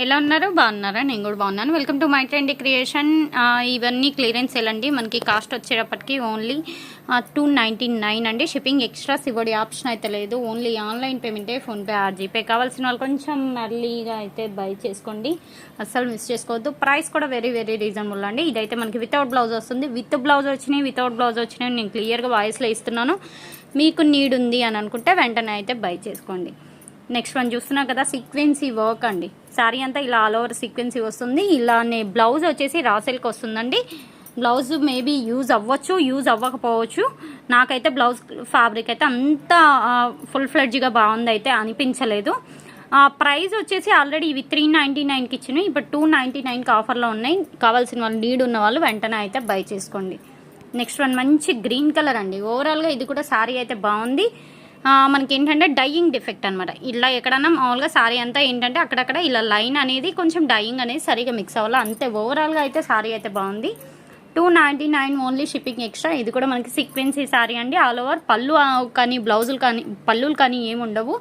ఎలా ఉన్నారు? బాగున్నారా? నేను కూడా బాగున్నాను. Welcome to my trend creation ఇవన్నీ క్లియరెన్స్ అండి మనకి కాస్ట్ వచ్చేటప్పటికి ఓన్లీ టూ నైంటీ నైన్ అండి. షిప్పింగ్ ఎక్స్ట్రాస్ ఇవ్వడే ఆప్షన్ అయితే లేదు. ఓన్లీ ఆన్లైన్ పేమెంటే ఫోన్పే ఆర్ జీపే కావాల్సిన వాళ్ళు కొంచెం అర్లీగా అయితే బై చేసుకోండి. అస్సలు మిస్ చేసుకోవద్దు. ప్రైస్ కూడా వెరీ వెరీ రీజనబుల్ అండి. ఇదైతే మనకి వితౌట్ బ్లౌజ్ వస్తుంది. విత్ బ్లౌజ్ వచ్చినాయి వితౌట్ బ్లౌజ్ వచ్చినాయి నేను క్లియర్గా వాయిస్లో ఇస్తున్నాను. మీకు నీడ్ ఉంది అని అనుకుంటే వెంటనే అయితే బై చేసుకోండి. నెక్స్ట్ వన్ చూస్తున్నా కదా సీక్వెన్సీ వర్క్ అండి. శారీ అంతా ఇలా ఆల్ ఓవర్ సీక్వెన్సీ వస్తుంది. ఇలానే బ్లౌజ్ వచ్చేసి రాసెల్కి వస్తుందండి. బ్లౌజ్ మేబీ యూజ్ అవ్వచ్చు యూజ్ అవ్వకపోవచ్చు. నాకైతే బ్లౌజ్ ఫ్యాబ్రిక్ అయితే అంత ఫుల్ ఫ్లెడ్జ్గా బాగుంది అయితే అనిపించలేదు ప్రైస్ వచ్చేసి ఆల్రెడీ ఇవి త్రీ నైంటీ నైన్కి ఇచ్చినాయి ఇప్పుడు టూ నైంటీ నైన్కి ఆఫర్లో ఉన్నాయి. కావాల్సిన వాళ్ళు నీడ్ ఉన్న వాళ్ళు వెంటనే అయితే బై చేసుకోండి. నెక్స్ట్ వన్ మంచి గ్రీన్ కలర్ అండి. ఓవరాల్గా ఇది కూడా శారీ అయితే బాగుంది. మనకి ఏంటంటే డైయింగ్ డిఫెక్ట్ అనమాట ఇలా ఎక్కడన్నా మామూలుగా సారీ అంతా ఏంటంటే అక్కడక్కడ ఇలా లైన్ అనేది కొంచెం డైయింగ్ అనేది సరిగా మిక్స్ అవ్వాలి. అంతే ఓవరాల్గా అయితే సారీ అయితే బాగుంది. Two ninety nine only shipping extra ఇది కూడా మనకి సీక్వెన్సీ సారీ అండి. ఆల్ ఓవర్ పళ్ళు కానీ బ్లౌజులు కానీ పళ్ళులు కానీ ఏమి ఉండవు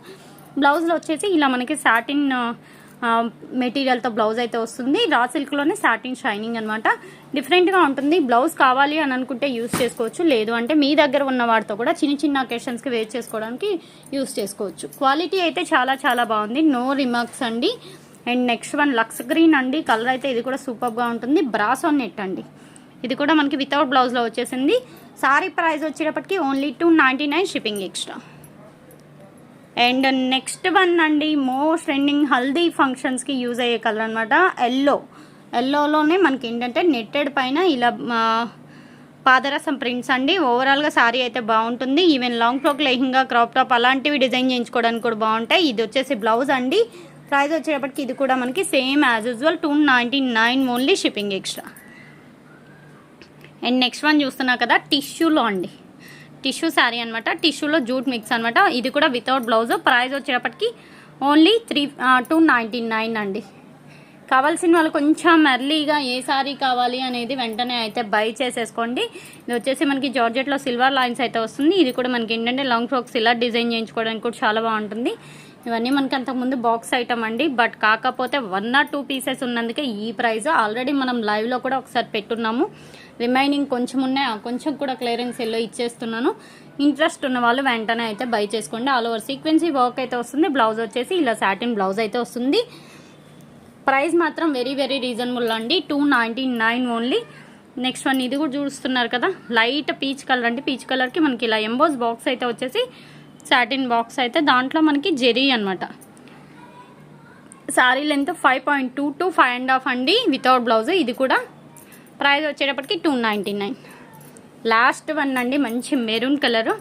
బ్లౌజ్లో వచ్చేసి ఇలా మనకి సాటిన్ మెటీరియల్తో బ్లౌజ్ అయితే వస్తుంది. రా సిల్క్లోనే సాటిన్ షైనింగ్ అనమాట డిఫరెంట్గా ఉంటుంది. బ్లౌజ్ కావాలి అని అనుకుంటే యూస్ చేసుకోవచ్చు. లేదు అంటే మీ దగ్గర ఉన్న వాటితో కూడా చిన్న చిన్న అకేషన్స్కి వేర్ చేసుకోవడానికి యూస్ చేసుకోవచ్చు. క్వాలిటీ అయితే చాలా చాలా బాగుంది. నో రిమార్క్స్ అండి. And next one Lux green అండి. కలర్ అయితే ఇది కూడా సూపర్గా ఉంటుంది. బ్రాస్ ఆన్ నెట్ అండి. ఇది కూడా మనకి వితౌట్ బ్లౌజ్లో వచ్చేసింది. సారీ ప్రైస్ వచ్చేటప్పటికి only two ninety nine shipping extra and next one అండి మోస్ట్ ట్రెండింగ్ హల్దీ ఫంక్షన్స్కి యూజ్ అయ్యే కలర్ అనమాట ఎల్లో. ఎల్లోలోనే మనకి ఏంటంటే నెట్టెడ్ పైన ఇలా పాదరసం ప్రింట్స్ అండి. ఓవరాల్గా శారీ అయితే బాగుంటుంది. Even long frock lehenga crop top అలాంటివి డిజైన్ చేయించుకోవడానికి కూడా బాగుంటాయి. ఇది వచ్చేసి బ్లౌజ్ అండి. ప్రైస్ వచ్చేటప్పటికి ఇది కూడా మనకి same as usual two ninety nine only shipping extra and next one చూస్తున్నా కదా టిష్యూలో అండి. టిష్యూ శారీ అనమాట టిష్యూలో జూట్ మిక్స్ అనమాట ఇది కూడా వితౌట్ బ్లౌజ్. ప్రైస్ వచ్చేటప్పటికి only three two ninety nine అండి. కావాల్సిన వాళ్ళు కొంచెం ఎర్లీగా ఏ సారీ కావాలి అనేది వెంటనే అయితే బై చేసేసుకోండి. ఇది వచ్చేసి మనకి జార్జెట్లో సిల్వర్ లైన్స్ అయితే వస్తుంది. ఇది కూడా మనకి ఏంటంటే లాంగ్ ఫ్రాక్స్ ఇలా డిజైన్ చేయించుకోవడానికి కూడా చాలా బాగుంటుంది. ఇవన్నీ మనకి అంతకుముందు బాక్స్ ఐటమ్ అండి. బట్ కాకపోతే వన్ ఆర్ టూ పీసెస్ ఉన్నందుకే ఈ ప్రైస్ ఆల్రెడీ మనం లైవ్లో కూడా ఒకసారి పెట్టున్నాము. రిమైనింగ్ కొంచెం ఉన్నాయి. కొంచెం కూడా క్లియరెన్స్ ఎల్లో ఇచ్చేస్తున్నాను. ఇంట్రెస్ట్ ఉన్న వాళ్ళు వెంటనే అయితే బై చేసుకోండి. ఆల్ ఓవర్ సీక్వెన్సీ వర్క్ అయితే వస్తుంది. బ్లౌజ్ వచ్చేసి ఇలా సాటిన్ బ్లౌజ్ అయితే వస్తుంది. ప్రైస్ మాత్రం వెరీ వెరీ రీజనబుల్ అండి. Two ninety nine only next one ఇది కూడా చూస్తున్నారు కదా. లైట్ పీచ్ కలర్ అంటే పీచ్ కలర్కి మనకి ఇలా ఎంబోస్ బాక్స్ అయితే వచ్చేసి సాటిన్ బాక్స్ అయితే దాంట్లో మనకి జెరీ అనమాట sari length five point two to five and half అండి. వితౌట్ బ్లౌజ్ ఇది కూడా. ప్రైస్ వచ్చేటప్పటికి two ninety nine. Last one అండి మంచి మెరూన్ కలర్.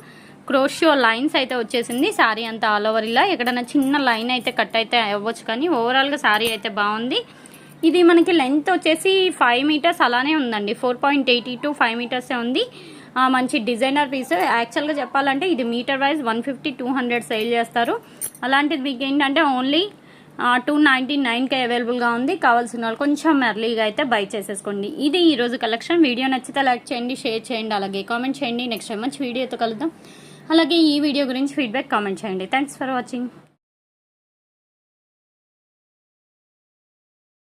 క్రోషియో లైన్స్ అయితే వచ్చేసింది. శారీ అంతా ఆల్ ఓవర్ ఇలా. ఎక్కడైనా చిన్న లైన్ అయితే కట్ అయితే అవ్వచ్చు కానీ ఓవరాల్గా శారీ అయితే బాగుంది. ఇది మనకి లెంత్ వచ్చేసి ఫైవ్ మీటర్స్ అలానే ఉందండి. Four point eighty to five మీటర్సే ఉంది. మంచి డిజైనర్ పీస్. యాక్చువల్గా చెప్పాలంటే ఇది metre wise one fifty two hundred sale చేస్తారు. అలాంటిది మీకు ఏంటంటే ఓన్లీ టూ నైంటీ నైన్కి అవైలబుల్గా ఉంది. కావాల్సిన వాళ్ళు కొంచెం ఎర్లీగా అయితే బై చేసేసుకోండి. ఇది ఈరోజు కలెక్షన్ వీడియో నచ్చితే లైక్ చేయండి షేర్ చేయండి. అలాగే కామెంట్ చేయండి. నెక్స్ట్ టైం మంచి వీడియోతో కలుద్దాం. అలాగే ఈ వీడియో గురించి ఫీడ్బ్యాక్ కామెంట్ చేయండి. Thanks for watching